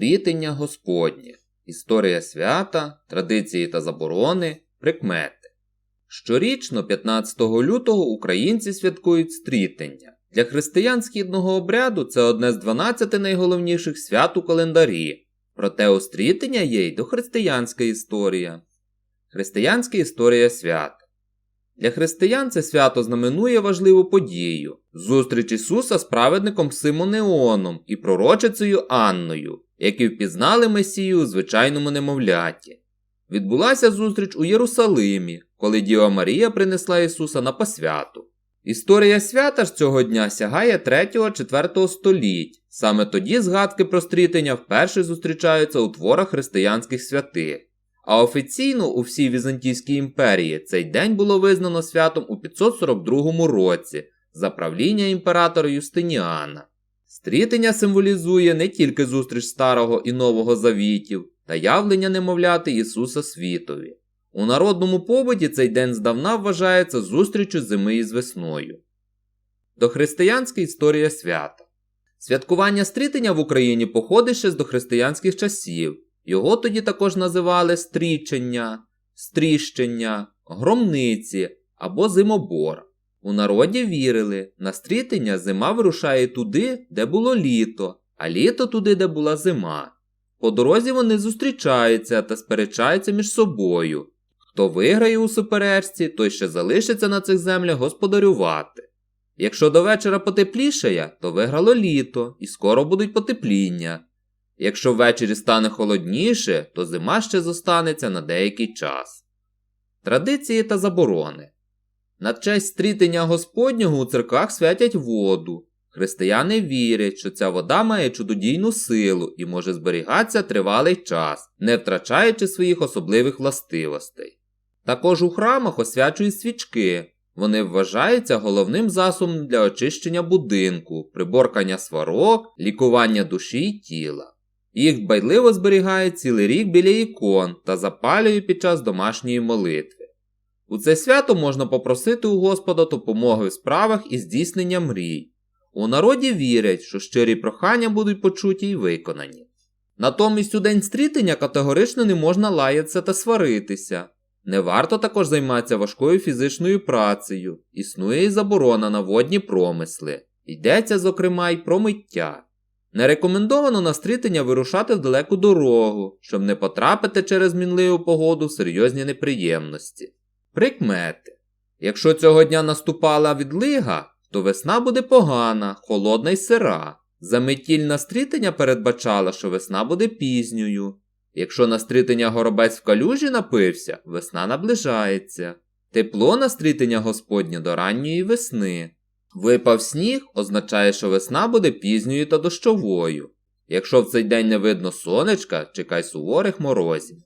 Стрітення Господнє. Історія свята, традиції та заборони, прикмети. Щорічно, 15 лютого, українці святкують стрітення. Для християн східного обряду це одне з 12 найголовніших свят у календарі. Проте у стрітення є й дохристиянська історія. Християнська історія свят. Для християн це свято знаменує важливу подію зустріч Ісуса з праведником Симонеоном і пророчицею Анною, які впізнали Месію у звичайному немовляті. Відбулася зустріч у Єрусалимі, коли Діва Марія принесла Ісуса на посвяту. Історія свята ж цього дня сягає 3-4 століть. Саме тоді згадки про стрітення вперше зустрічаються у творах християнських святих. А офіційно у всій Візантійській імперії цей день було визнано святом у 542 році за правління імператора Юстиніана. Стрітення символізує не тільки зустріч старого і нового завітів та явлення немовляти Ісуса світові. У народному побуті цей день здавна вважається зустрічю зими із весною. Дохристиянська історія свята. Святкування стрітення в Україні походить ще з дохристиянських часів. Його тоді також називали стрічення, стріщення, громниці або зимобор. У народі вірили, на стрітення зима вирушає туди, де було літо, а літо туди, де була зима. По дорозі вони зустрічаються та сперечаються між собою. Хто виграє у суперечці, той ще залишиться на цих землях господарювати. Якщо до вечора потеплішає, то виграло літо і скоро будуть потепління. Якщо ввечері стане холодніше, то зима ще зостанеться на деякий час. Традиції та заборони. На честь стрітення Господнього у церквах святять воду. Християни вірять, що ця вода має чудодійну силу і може зберігатися тривалий час, не втрачаючи своїх особливих властивостей. Також у храмах освячують свічки. Вони вважаються головним засобом для очищення будинку, приборкання сварок, лікування душі й тіла. Їх дбайливо зберігають цілий рік біля ікон та запалюють під час домашньої молитви. У це свято можна попросити у Господа допомоги в справах і здійснення мрій. У народі вірять, що щирі прохання будуть почуті й виконані. Натомість у день стрітення категорично не можна лаятися та сваритися. Не варто також займатися важкою фізичною працею, існує і заборона на водні промисли. Йдеться, зокрема, й про миття. Не рекомендовано на стрітення вирушати в далеку дорогу, щоб не потрапити через мінливу погоду в серйозні неприємності. Прикмети. Якщо цього дня наступала відлига, то весна буде погана, холодна й сира. Заметіль на стрітення передбачала, що весна буде пізньою. Якщо на стрітення горобець в калюжі напився, весна наближається. Тепло на стрітення Господнє до ранньої весни. Випав сніг означає, що весна буде пізньою та дощовою. Якщо в цей день не видно сонечка, чекай суворих морозів.